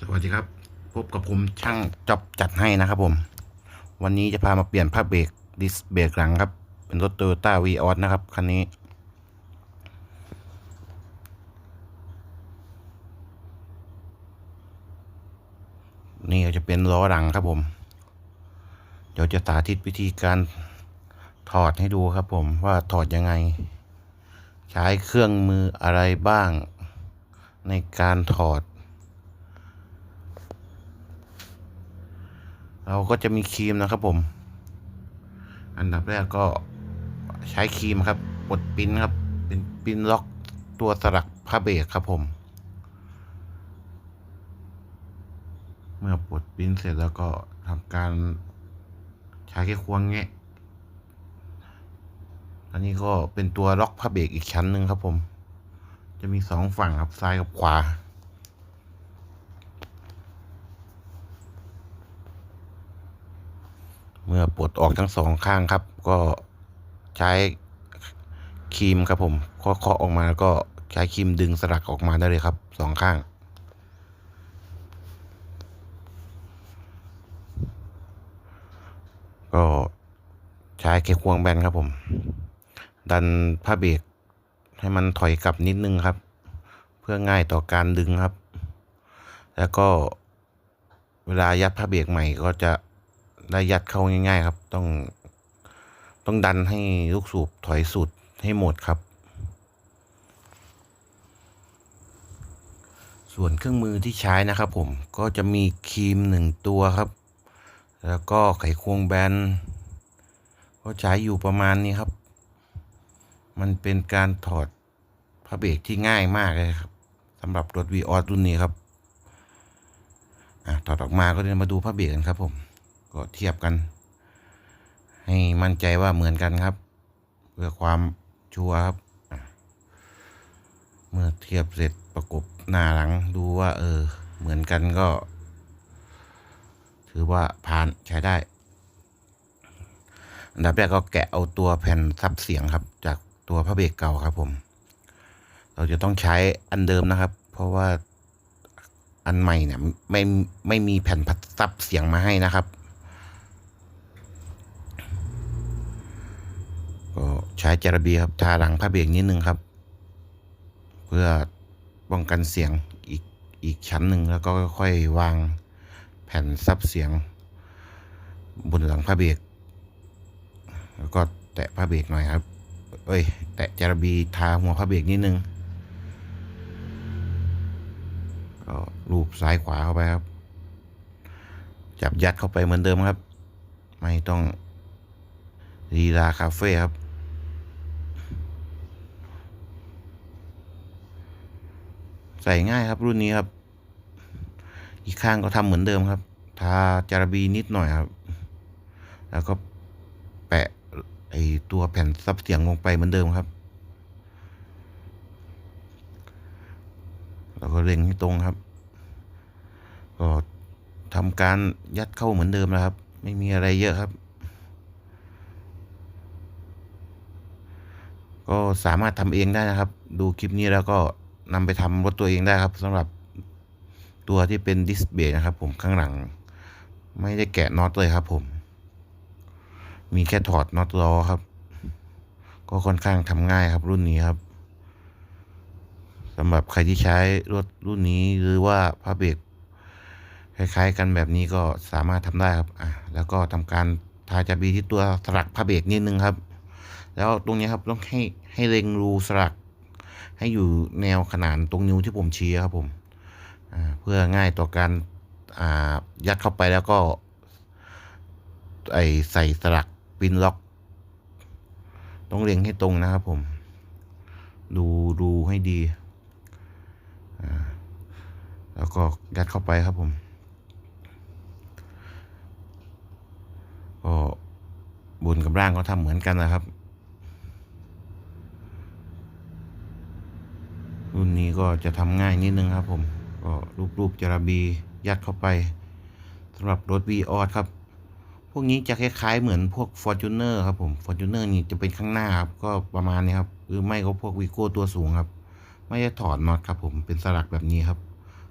สวัสดีครับ พบกับผมช่างจอบจัดให้นะครับผม วันนี้จะพามาเปลี่ยนผ้าเบรกดิสเบรกหลังครับ เป็นรถโตโยต้าวีออสนะครับ คันนี้ นี่จะเป็นล้อหลังครับผม เดี๋ยวจะสาธิตวิธีการถอดให้ดูครับผมว่าถอดยังไง ใช้เครื่องมืออะไรบ้าง ในการถอด เราก็จะมีครีมนะครับผม อันดับแรกก็ใช้ครีมครับปลดปิ้นครับ เป็นปิ้นล็อกตัวสลักผ้าเบรกครับผม เมื่อปลดปิ้นเสร็จแล้วก็ทำการใช้แค่ควงแงะอันนี้ก็เป็นตัวล็อกผ้าเบรกอีกชั้นหนึ่งครับผม จะมีสองฝั่งครับซ้ายกับขวา เมื่อปลดออกทั้งสองข้างครับ ก็ใช้ครีมครับผมเคาะออกมาแล้วก็ใช้ครีมดึงสลักออกมาได้เลยครับสองข้างก็ใช้แค่ควงแบนครับผม ดันผ้าเบรกให้มันถอยกลับนิดนึงครับ เพื่อง่ายต่อการดึงครับ แล้วก็เวลายัดผ้าเบรกใหม่ก็จะ ได้ยัดเข้าง่าย ๆ ครับ ต้อง ต้องดันให้ลูกสูบถอยสุดให้หมดครับ ส่วนเครื่องมือที่ใช้นะครับ ผมก็จะมีครีมหนึ่งตัวครับ แล้วก็ไขควงแบนก็ใช้อยู่ประมาณนี้ครับ มันเป็นการถอดผ้าเบรกที่ง่ายมากเลยครับสำหรับรถวีออสรุ่นนี้ครับอะถอดออกมาก็เดินมาดูผ้าเบรกกันครับผม ก็เทียบกัน ให้มั่นใจว่าเหมือนกันครับ เพื่อความชัวร์ครับ เมื่อเทียบเสร็จประกบหน้าหลังดูว่า เออ เหมือนกันก็ ถือว่าผ่านใช้ได้อันดับแรกก็แกะเอาตัวแผ่นซับเสียงครับ จากตัวพระเบรกเก่าครับผม เราจะต้องใช้อันเดิมนะครับ เพราะว่าอันใหม่เนี่ยไม่ไม่มีแผ่นพัดซับเสียงมาให้นะครับ ก็ ใช้จาระบีครับทาหลังพระเบรกนิดนึงครับ เพื่อป้องกันเสียงอีกอีกชั้นหนึ่งแล้วก็ค่อยวางแผ่นซับเสียง บนหลังพระเบรกแล้วก็แตะผ้าเบรกหน่อยครับ เอ้ย แตะจาระบีทาหัวผ้าเบรกนิดนึงก็ลูบซ้ายขวาเข้าไปครับ จับยัดเข้าไปเหมือนเดิมครับ ไม่ต้องลีลาคาเฟ่ครับ ใส่ง่ายครับรุ่นนี้ครับ อีกข้างก็ทำเหมือนเดิมครับ ทาจารบีนิดหน่อยครับ แล้วก็แปะไอตัวแผ่นซับเสียงลงไปเหมือนเดิมครับแล้วก็เล็งให้ตรงครับ ก็ทำการยัดเข้าเหมือนเดิมนะครับ ไม่มีอะไรเยอะครับ ก็สามารถทำเองได้นะครับ ดูคลิปนี้แล้วก็ นำไปทำรถตัวเองได้ครับสำหรับตัวที่เป็นดิสเบรกนะครับ ผมข้างหลัง ไม่ได้แกะน็อตเลยครับ ผม มีแค่ถอดน็อตล้อครับ ก็ค่อนข้างทำง่ายครับ รุ่นนี้ครับสำหรับใครที่ใช้รถรุ่นนี้หรือว่าผ้าเบรกคล้ายๆ กันแบบนี้ก็สามารถทำได้ครับอะแล้วก็ทำการทาจาบีที่ตัวสลักผ้าเบรกนิดนึงครับ แล้วตรงนี้ครับต้องให้ให้เล็งรูสลัก ให้อยู่แนวขนานตรงนิ้วที่ผมชี้ครับผมเพื่อง่ายต่อการยัดเข้าไปแล้วก็ไอใส่สลักปินล็อก ต้องเล็งให้ตรงนะครับผม ดูดูให้ดี แล้วก็ยัดเข้าไปครับผมก็บนกับล่างก็ทำเหมือนกันนะครับ รุ่นนี้ก็จะทำง่ายนิดนึงครับผมก็รูปๆจาระบียัดเข้าไปสำหรับรถ v ีออครับ พวกนี้จะคล้ายๆเหมือนพวก f o r t u n e r ครับผม f o r t u n e r นี่จะเป็นข้างหน้าครับก็ประมาณนี้ครับหรือไม่ก็พวกวีโก้ตัวสูงครับ ไม่ได้ถอดน็อตครับผมเป็นสลักแบบนี้ครับ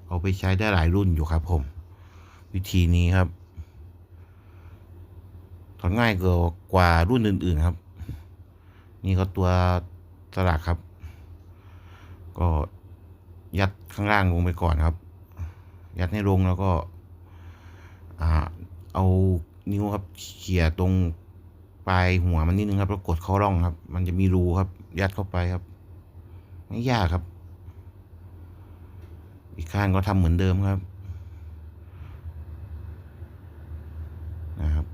เอาไปใช้ได้หลายรุ่นอยู่ครับผม วิธีนี้ครับถอดง่ายกว่ารุ่นอื่นๆครับ นี่ก็ตัวสลักครับ ก็ยัดข้างล่างลงไปก่อนครับ ยัดให้ลงแล้วก็เอานิ้วครับเขี่ยตรงปลายหัวมันนิดนึงครับแล้วกดเข้าร่องครับ มันจะมีรูครับ ยัดเข้าไปครับ ไม่ยากครับ อีกข้างก็ทำเหมือนเดิมครับนะครับ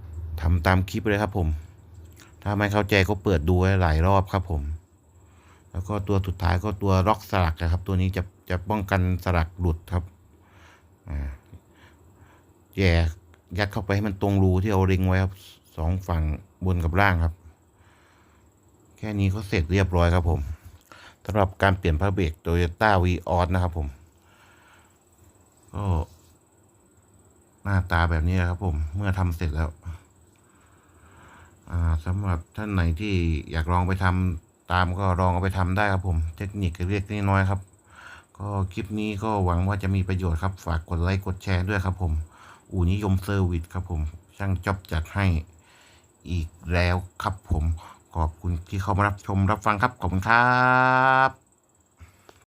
ทำตามคลิปเลยครับผม ถ้าไม่เข้าใจก็เปิดดูหลายรอบครับผม แล้วก็ตัวสุดท้ายก็ตัวล็อกสลักนะครับ ตัวนี้จะจะป้องกันสลักหลุดครับอ่าแย่ยัดเข้าไปให้มันตรงรูที่เอาเล็งไว้ครับสองฝั่งบนกับล่างครับ แค่นี้ก็เสร็จเรียบร้อยครับผมสำหรับการเปลี่ยนพระเบรกโตโยต้าวีออสนะครับผมก็หน้าตาแบบนี้ครับผมเมื่อทำเสร็จแล้วอ่าสำหรับท่านไหนที่อยากลองไปทำ ตามก็ลองเอาไปทำได้ครับผม เทคนิคเล็กน้อยครับ ก็คลิปนี้ก็หวังว่าจะมีประโยชน์ครับ ฝากกดไลค์กดแชร์ด้วยครับผม อู่นิยมเซอร์วิสครับผม ช่างจอบจัดให้อีกแล้วครับผม ขอบคุณที่เข้ามารับชมรับฟังครับ ขอบคุณครับ